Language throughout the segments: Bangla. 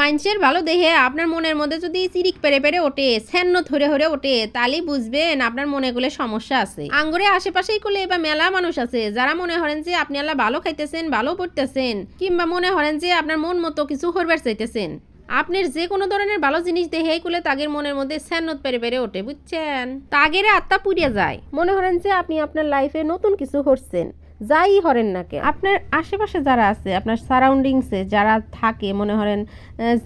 মানুষের ভালো দেখে আপনার মনের মধ্যে যদি চিরিক পেরে পেরে ওঠে ছ্যান্ন ধরে ধরে ওঠে, তাহলেই বুঝবেন আপনার মনে গুলো সমস্যা আছে। আঙ্গুরে আশেপাশেই করলে এবার মেলা মানুষ আছে, যারা মনে করেন যে আপনি আল্লাহ ভালো খাইতেছেন, ভালো পড়তেছেন, কিংবা মনে করেন যে আপনার মন মতো কিছু করবার চাইতেছেন। আপনার যে কোনো ধরনের ভালো জিনিস দেখেই করলে তাগের মনের মধ্যে স্যান্নত পেরে পেরে ওঠে, বুঝছেন? তাগের আত্মা পুড়িয়ে যায়। মনে করেন যে আপনি আপনার লাইফে নতুন কিছু করছেন। যাই হরেন না কে আপনার আশেপাশে যারা আছে, আপনার সারাউন্ডিংসে যারা থাকে, মনে হরেন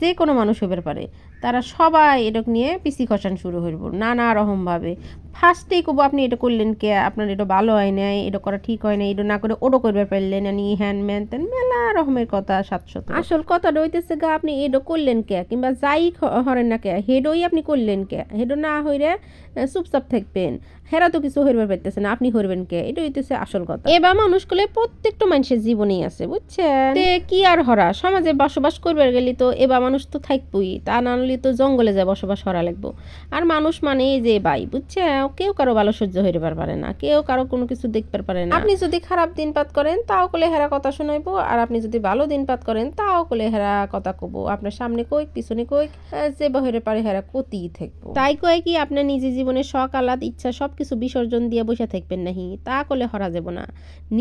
যে কোনো মানুষ হতে পারে তারা সবাই এটক নিয়ে পিসি খসান শুরু হইব নানা রকমভাবে। ফার্স্টেই কব আপনি এটা করলেন কে? আপনার এটা ভালো হয় নাই এটা করা ঠিক হয় না এটা না করে ওটা করবার পারলেন না নিয়ে হ্যান ম্যান তেন মেলা রকমের কথা সাতশত আসল কথাটা হইতেছে গা আপনি এটা করলেন কে? কিংবা যাই হরেন না কে হেডোই আপনি করলেন কে? হেডো না হইরে আহ, চুপচাপ থাকবেন। হেরা তো কিছু হইবার পারতেছে না আপনি হইবেন কে? এটা হইতেছে আসল কথা। এবার মানুষগুলো প্রত্যেকটা মানুষের জীবনেই আছে বুঝছেন? কি আর হরা? সমাজে বসবাস করবার গেলে তো এবার মানুষ তো থাকবই তা না হলে তো জঙ্গলে যায় বসবাস করা লাগবো। আর মানুষ মানে এই যে বাই বুঝছে? কেউ কারও ভালো সহ্য হইতে পারে না কেউ কারও কোনো কিছু দেখতে পারে না। আপনি যদি খারাপ দিনপাত করেন তাও কলে হেরা কথা শোনাইবো। আর আপনি যদি ভালো দিনপাত করেন তাও কলে হেরা কথা কব। আপনার সামনে কইক পিছনে কইক যে বহেরে পারে হেরা কতি থাকব। তাই কয় কি আপনার নিজের জীবনে শখ আলাদ ইচ্ছা সবকিছু বিসর্জন দিয়ে বসে থাকবেন নাহি। তা করলে হরা যাব না।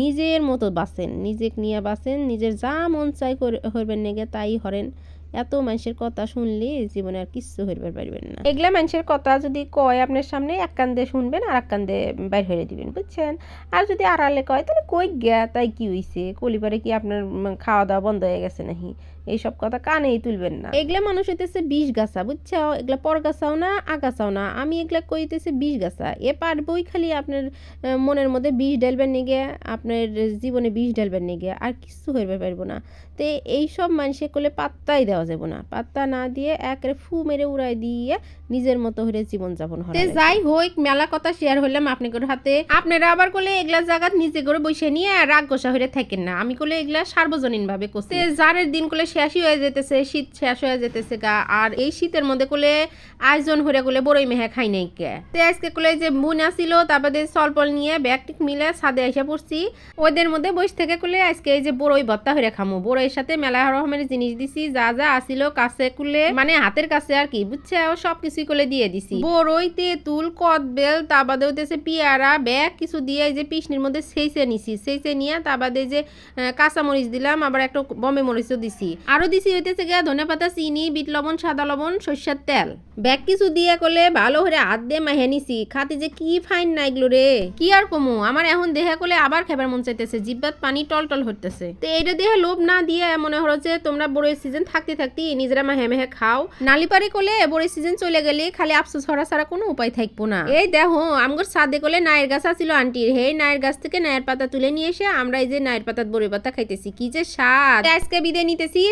নিজের মতো বাঁচেন নিজেক নিয়ে বাঁচেন নিজের যা মন চাই হইবেন নেগে তাই হরেন। এত মানুষের কথা শুনলে জীবনে আর কিচ্ছু হইবার পারবেন না। এগুলা মানুষের কথা যদি কয় আপনার সামনে, এক কান্দে শুনবেন আর এক কান্দে বাইর হয়ে দিবেন, বুঝছেন? আর যদি আড়ালে কয়, তাহলে কই গিয়া তাই কি হইছে? কলিবারে কি আপনার খাওয়া দাওয়া বন্ধ হয়ে গেছে নাকি? এইসব কথা কানেই তুলবেন না। এগুলা মানুষ হইতেছে বিষ গাছা বুঝছ? এগুলা পর গাছাও না আগাছাও না। আমি এগুলা কইতেছে বিষ গাছা। এ পারবই খালি আপনার মনের মধ্যে বিষ ঢালবেন নিগে আপনার জীবনে বিষ ঢালবেন নিগে আর কিছু হইবে পারব না। তো এইসব মানুষে করলে পাত্তাই দেওয়া যাবে না। পাত্তা না দিয়ে একরে ফু মেরে উড়াই দিয়ে নিজের মতো হয়ে জীবন যাপন হয় যাই হোক মেলা কথা শেয়ার হইলাম আপনাদের হাতে। আপনারা আবার করলে এগুলা জায়গা নিজে করে বসে নিয়ে রাগ গোসা হয়ে থাকেন না। আমি করলে এগুলা সার্বজনীন ভাবে করছি জারের দিন করলে শেষই হয়ে যেতেছে, শীত শেষ হয়ে যেতেছে গা। আর এই শীতের মধ্যে করলে আয়োজন হয়ে গেলে বড়ই মেহে খাই নাই কে। তো আজকে করলে যে বুন আসিল, তারপরে সলপল নিয়ে ব্যাগ টিক মিলে ছাদে এসে পড়ছি। ওদের মধ্যে বসে থেকে করলে আজকে এই যে বড়ই ভত্তা হয়ে খামো। বড়ইয়ের সাথে মেলা রকমের জিনিস দিছি, যা যা আসিল কাছে কুলে মানে হাতের কাছে আর কি, বুঝছে? সব কিছুই করে দিয়ে দিছি। বড়ই তেঁতুল, কদবেল তা বাদে হইতেছে পিয়ারা, ব্যাগ, কিছু দিয়ে এই যে পিসনির মধ্যে সেইছে নিছি। সেইছে নিয়ে তা বাদে যে কাঁচামরিচ দিলাম, আবার একটা বম্বে মরিচও দিছি। আরও দিছি হইতেছে গিয়া ধনে পাতা, চিনি, বিট লবণ, সাদা লবণ, সর্ষের তেল। ব্যাগ কিছু দিয়ে করলে ভালো করে হাত দিয়ে মাহে নিছি। খাতে যে কি ফাইন না এগুলো রে। কি আর কমু? আমার এখন দেহে করলে আবার খাবার মন চাইতেছে, জিব্বাত পানি টল টল হইতেছে। তো এইটা দেহে লোভ না দিয়ে মনে হলো যে তোমরা বড়ের সিজন থাকতে থাকতে নিজেরা মাহে মেহে খাও। নালি নালিপারি করলে বড়ের সিজন চলে গেলে খালি আফসোস হরা ছাড়া কোনো উপায় থাকব না। এই দেখো, আমগর সাদে করলে নায়ের গাছ আছিল আন্টির। হে নায়ের গাছ থেকে নায়ের পাতা তুলে নিয়ে এসে আমরা এই যে নায়ের পাতাত বড়ি পাতা খাইতেছি। কি যে স্বাদ। আজকে বিদায় নিতেছি